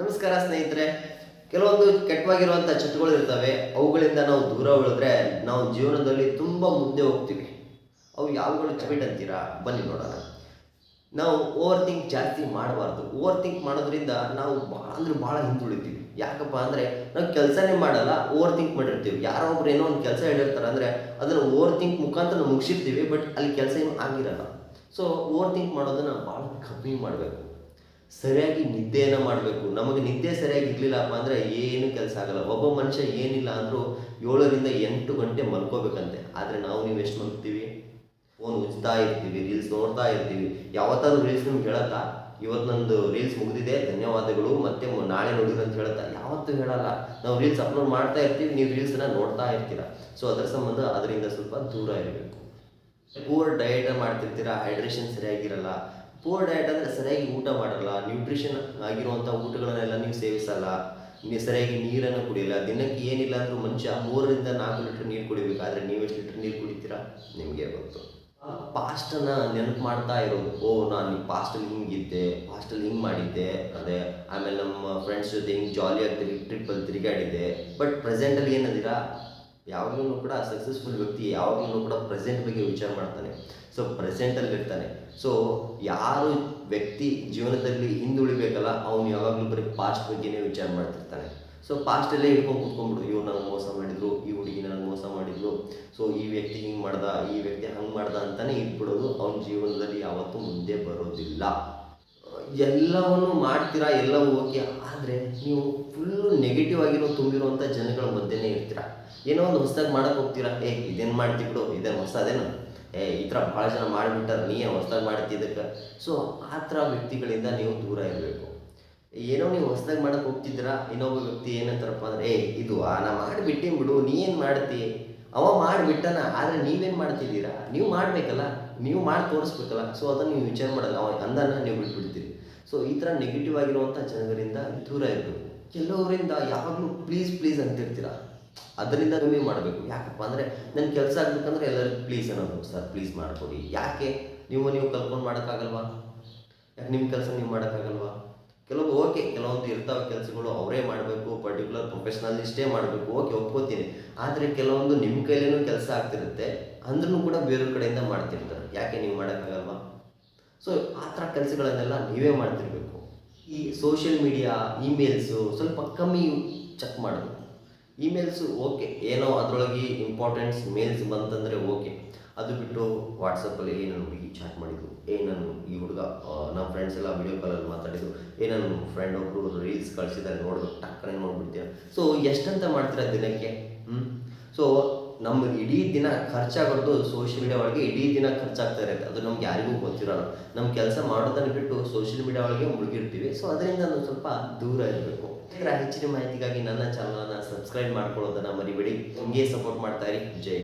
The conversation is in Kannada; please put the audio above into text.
ನಮಸ್ಕಾರ ಸ್ನೇಹಿತರೆ, ಕೆಲವೊಂದು ಕೆಟ್ಟವಾಗಿರುವಂಥ ಚಟಗಳು ಇರ್ತವೆ. ಅವುಗಳಿಂದ ನಾವು ದೂರ ಉಳಿದ್ರೆ ನಾವು ಜೀವನದಲ್ಲಿ ತುಂಬ ಮುಂದೆ ಹೋಗ್ತೀವಿ. ಅವು ಯಾವಾಗಲೂ ಚಬಿಟ್ ಅಂತೀರಾ? ಬನ್ನಿ ನೋಡೋಣ. ನಾವು ಓವರ್ ಥಿಂಕ್ ಜಾಸ್ತಿ ಮಾಡಬಾರ್ದು. ಓವರ್ ಥಿಂಕ್ ಮಾಡೋದ್ರಿಂದ ನಾವು ಭಾಳ ಅಂದ್ರೆ ಭಾಳ ಹಿಂದುಳಿತೀವಿ. ಯಾಕಪ್ಪ ಅಂದರೆ ನಾವು ಕೆಲಸನೇ ಮಾಡಲ್ಲ ಓವರ್ ಥಿಂಕ್ ಮಾಡಿರ್ತೀವಿ. ಯಾರೋ ಒಬ್ರು ಏನೋ ಒಂದು ಕೆಲಸ ಹೇಳಿರ್ತಾರೆ ಅಂದರೆ ಅದನ್ನು ಓವರ್ ಥಿಂಕ್ ಮುಖಾಂತರ ಮುಗಿಸಿರ್ತೀವಿ ಬಟ್ ಅಲ್ಲಿ ಕೆಲಸ ಏನು ಆಗಿರಲ್ಲ. ಸೊ ಓವರ್ ಥಿಂಕ್ ಮಾಡೋದನ್ನು ಭಾಳ ಕಮ್ಮಿ ಮಾಡಬೇಕು. ಸರಿಯಾಗಿ ನಿದ್ದೆಯನ್ನು ಮಾಡಬೇಕು. ನಮಗೆ ನಿದ್ದೆ ಸರಿಯಾಗಿ ಇರಲಿಲ್ಲಪ್ಪ ಅಂದರೆ ಏನು ಕೆಲಸ ಆಗಲ್ಲ. ಒಬ್ಬ ಮನುಷ್ಯ ಏನಿಲ್ಲ ಅಂದರೂ ಏಳರಿಂದ ಎಂಟು ಗಂಟೆ ಮಲ್ಕೋಬೇಕಂತೆ. ಆದರೆ ನಾವು ನೀವು ಎಷ್ಟು ಮಲ್ತೀವಿ ಫೋನ್ ಉಜ್ತಾ ಇರ್ತೀವಿ ರೀಲ್ಸ್ ನೋಡ್ತಾ ಇರ್ತೀವಿ. ಯಾವತ್ತಾದ್ರೂ ರೀಲ್ಸ್ ನಿಮ್ಗೆ ಹೇಳತ್ತಾ? ಇವತ್ತು ನಂದು ರೀಲ್ಸ್ ಮುಗಿದಿದೆ, ಧನ್ಯವಾದಗಳು. ಮತ್ತೆ ನಾಳೆ ನೋಡಿದ್ರು ಅಂತ ಹೇಳುತ್ತಾ? ಯಾವತ್ತೂ ಹೇಳಲ್ಲ. ನಾವು ರೀಲ್ಸ್ ಅಪ್ಲೋಡ್ ಮಾಡ್ತಾ ಇರ್ತೀವಿ, ನೀವು ರೀಲ್ಸನ್ನ ನೋಡ್ತಾ ಇರ್ತೀರ. ಸೊ ಅದರ ಸಂಬಂಧ ಅದರಿಂದ ಸ್ವಲ್ಪ ದೂರ ಇರಬೇಕು. ಪೂರ್ ಡಯಟ್ ಮಾಡ್ತಿರ್ತೀರಾ? ಹೈಡ್ರೇಷನ್ ಸರಿಯಾಗಿರಲ್ಲ. ಪೂರ್ ಡಯಟ್ ಅಂದರೆ ಸರಿಯಾಗಿ ಊಟ ಮಾಡಲ್ಲ ನ್ಯೂಟ್ರಿಷನ್ ಆಗಿರುವಂಥ ಊಟಗಳನ್ನೆಲ್ಲ ನೀವು ಸೇವಿಸಲ್ಲ ನೀವು ಸರಿಯಾಗಿ ನೀರನ್ನು ಕುಡಿಯಲ್ಲ, ದಿನಕ್ಕೆ ಏನಿಲ್ಲ ಅಂದರೂ ಮನುಷ್ಯ ಮೂರರಿಂದ ನಾಲ್ಕು ಲೀಟ್ರ್ ನೀರು ಕುಡಿಬೇಕಾದ್ರೆ ನೀವು ಎಷ್ಟು ಲೀಟ್ರ್ ನೀರು ಕುಡಿತೀರಾ? ನಿಮಗೆ ಗೊತ್ತು. ಪಾಸ್ಟನ್ನು ನೆನಪು ಮಾಡ್ತಾ ಇರೋದು ಓ, ನಾನು ಪಾಸ್ಟಲ್ಲಿ ಹಿಂಗಿದ್ದೆ ಪಾಸ್ಟಲ್ಲಿ ಹಿಂಗೆ ಮಾಡಿದ್ದೆ, ಅದೇ, ಆಮೇಲೆ ನಮ್ಮ ಫ್ರೆಂಡ್ಸ್ ಜೊತೆ ಹಿಂಗೆ ಜಾಲಿಯಾಗಿ ತಿರುಗಿ ಟ್ರಿಪ್ಪಲ್ಲಿ ತಿರುಗಾಡಿದ್ದೆ. ಬಟ್ ಪ್ರೆಸೆಂಟಲ್ಲಿ ಏನಂದಿರಾ? ಯಾವಾಗಲೂ ಕೂಡ ಸಕ್ಸಸ್ಫುಲ್ ವ್ಯಕ್ತಿ ಯಾವಾಗಲೂ ಕೂಡ ಪ್ರೆಸೆಂಟ್ ಬಗ್ಗೆ ವಿಚಾರ ಮಾಡ್ತಾನೆ. ಸೊ ಪ್ರೆಸೆಂಟಲ್ಲಿ ಇರ್ತಾನೆ. ಸೊ ಯಾರು ವ್ಯಕ್ತಿ ಜೀವನದಲ್ಲಿ ಹಿಂದುಳಿಬೇಕಲ್ಲ, ಅವನು ಯಾವಾಗಲೂ ಬರೀ ಪಾಸ್ಟ್ ಬಗ್ಗೆನೇ ವಿಚಾರ ಮಾಡ್ತಿರ್ತಾನೆ. ಸೊ ಪಾಸ್ಟಲ್ಲೇ ಇಟ್ಕೊಂಡು ಕೂತ್ಕೊಂಡ್ಬಿಡು. ಇವ್ರು ನನಗೆ ಮೋಸ ಮಾಡಿದ್ರು, ಈ ಹುಡುಗಿ ನನಗೆ ಮೋಸ ಮಾಡಿದ್ರು ಸೊ ಈ ವ್ಯಕ್ತಿ ಹಿಂಗೆ ಮಾಡ್ದ, ಈ ವ್ಯಕ್ತಿ ಹಂಗೆ ಮಾಡ್ದ ಅಂತಲೇ ಇಟ್ಬಿಡೋದು ಅವ್ನ ಜೀವನದಲ್ಲಿ ಯಾವತ್ತೂ ಮುಂದೆ ಬರೋದಿಲ್ಲ. ಎಲ್ಲವನ್ನು ಮಾಡ್ತೀರಾ, ಎಲ್ಲವೂ ಓಕೆ, ಆದರೆ ನೀವು ಫುಲ್ಲು ನೆಗೆಟಿವ್ ಆಗಿರೋ ತುಂಬಿರುವಂಥ ಜನಗಳ ಮಧ್ಯೆನೇ ಇರ್ತೀರ? ಏನೋ ಒಂದು ಹೊಸದಾಗಿ ಮಾಡಕ್ಕೆ ಹೋಗ್ತೀರಾ? ಏ, ಇದೇನು ಮಾಡ್ತಿ ಬಿಡು, ಇದೇನು ಹೊಸದೇನು ಏ, ಈ ಥರ ಭಾಳ ಜನ ಮಾಡಿಬಿಟ್ಟಾರೆ, ನೀ ಏನು ಹೊಸದಾಗಿ ಮಾಡ್ತಿದ್ದಕ್ಕೆ ಸೊ ಆ ಥರ ವ್ಯಕ್ತಿಗಳಿಂದ ನೀವು ದೂರ ಇರಬೇಕು. ಏನೋ ನೀವು ಹೊಸದಾಗಿ ಮಾಡಕ್ಕೆ ಹೋಗ್ತಿದ್ದೀರಾ, ಇನ್ನೊಬ್ಬ ವ್ಯಕ್ತಿ ಏನಂತಾರಪ್ಪ ಅಂದರೆ, ಏ, ಇದು ನಾ ಮಾಡಿಬಿಟ್ಟೆ ಬಿಡು, ನೀ ಏನು ಮಾಡ್ತಿ? ಅವ ಮಾಡಿಬಿಟ್ಟನ, ಆದರೆ ನೀವೇನು ಮಾಡ್ತಿದ್ದೀರಾ? ನೀವು ಮಾಡಬೇಕಲ್ಲ, ನೀವು ಮಾಡಿ ತೋರಿಸ್ಬೇಕಲ್ಲ ಸೊ ಅದನ್ನು ನೀವು ವಿಚಾರ ಮಾಡಲ್ಲ, ಅವ ಅಂದನ್ನು ನೀವು ಬಿಟ್ಬಿಡ್ತೀರಿ. ಸೊ ಈ ಥರ ನೆಗೆಟಿವ್ ಆಗಿರುವಂಥ ಜನಗಳಿಂದ ದೂರ ಇರಬೇಕು. ಕೆಲವರಿಂದ ಯಾವಾಗಲೂ ಪ್ಲೀಸ್ ಪ್ಲೀಸ್ ಅಂತಿರ್ತೀರ ಅದರಿಂದ ಕಮ್ಮಿ ಮಾಡಬೇಕು. ಯಾಕಪ್ಪ ಅಂದರೆ ನನ್ನ ಕೆಲಸ ಆಗ್ಬೇಕಂದ್ರೆ ಎಲ್ಲರಿಗೂ ಪ್ಲೀಸ್ ಅನ್ನೋದು ಸರ್ ಪ್ಲೀಸ್ ಮಾಡಿಕೊಡಿ. ಯಾಕೆ? ನೀವು ನೀವು ಕಲ್ಕೊಂಡು ಮಾಡೋಕ್ಕಾಗಲ್ವಾ? ಯಾಕೆ ನಿಮ್ಮ ಕೆಲಸ ನೀವು ಮಾಡೋಕ್ಕಾಗಲ್ವಾ? ಕೆಲವು ಓಕೆ ಕೆಲವೊಂದು ಇರ್ತಾವೆ ಕೆಲಸಗಳು, ಅವರೇ ಮಾಡಬೇಕು ಪರ್ಟಿಕ್ಯುಲರ್ ಪ್ರೊಫೆಷ್ನಲಿಸ್ಟೇ ಮಾಡಬೇಕು. ಓಕೆ ಒಪ್ಕೋತೀನಿ. ಆದರೆ ಕೆಲವೊಂದು ನಿಮ್ಮ ಕೈಲೇನೂ ಕೆಲಸ ಆಗ್ತಿರುತ್ತೆ. ಅಂದ್ರೂ ಕೂಡ ಬೇರೆ ಕಡೆಯಿಂದ ಮಾಡ್ತಿರ್ತಾರೆ. ಯಾಕೆ ನೀವು ಮಾಡೋಕ್ಕಾಗಲ್ವಾ? ಸೊ ಆ ಥರ ಕೆಲಸಗಳನ್ನೆಲ್ಲ ನೀವೇ ಮಾಡ್ತಿರ್ಬೇಕು. ಈ ಸೋಷಿಯಲ್ ಮೀಡಿಯಾ ಇಮೇಲ್ಸು ಸ್ವಲ್ಪ ಕಮ್ಮಿ ಚೆಕ್ ಮಾಡೋದು. ಇಮೇಲ್ಸು ಓಕೆ ಏನೋ ಅದರೊಳಗೆ ಇಂಪಾರ್ಟೆಂಟ್ಸ್ ಮೇಲ್ಸ್ ಬಂತಂದರೆ ಓಕೆ ಅದು ಬಿಟ್ಟು ವಾಟ್ಸಪ್ಪಲ್ಲಿ ಏ ನನ್ನ ಹುಡುಗಿ ಚಾಟ್ ಮಾಡಿದ್ರು ಏ ಈ ಹುಡುಗ ನಮ್ಮ ಫ್ರೆಂಡ್ಸ್ ಎಲ್ಲ ವಿಡಿಯೋ ಕಾಲಲ್ಲಿ ಮಾತಾಡಿದ್ರು ಏ ಫ್ರೆಂಡ್ ಒಬ್ಬರು ರೀಲ್ಸ್ ಕಳಿಸಿದ್ದಾರೆ ನೋಡ್ಬೇಕು ಟಕ್ಕನೆ ನೋಡ್ಬಿಡ್ತೀರ ಸೊ ಎಷ್ಟಂತ ಮಾಡ್ತೀರಾ ದಿನಕ್ಕೆ? ಹ್ಞೂ ಸೊ ನಮ್ಮ ಇಡೀ ದಿನ ಖರ್ಚಾಗೋದು ಸೋಷಿಯಲ್ ಮೀಡಿಯಾ ಒಳಗೆ ಇಡೀ ದಿನ ಖರ್ಚಾಗ್ತಾ ಇರುತ್ತೆ. ಅದು ನಮ್ಗೆ ಯಾರಿಗೂ ಗೊತ್ತಿರೋಲ್ಲ. ನಮ್ಮ ಕೆಲಸ ಮಾಡೋದನ್ನು ಬಿಟ್ಟು ಸೋಷಿಯಲ್ ಮೀಡಿಯಾ ಒಳಗೆ ಮುಳುಗಿರ್ತೀವಿ. ಸೊ ಅದರಿಂದ ನಾವು ಸ್ವಲ್ಪ ದೂರ ಇರಬೇಕು. ಇದರ ಹೆಚ್ಚಿನ ಮಾಹಿತಿಗಾಗಿ ನನ್ನ ಚಾನಲನ್ನು ಸಬ್ಸ್ಕ್ರೈಬ್ ಮಾಡ್ಕೊಳ್ಳೋದನ್ನು ಮರಿಬೇಡಿ. ಹಿಂಗೆ ಸಪೋರ್ಟ್ ಮಾಡ್ತಾ ಇರಿ. ಜೈ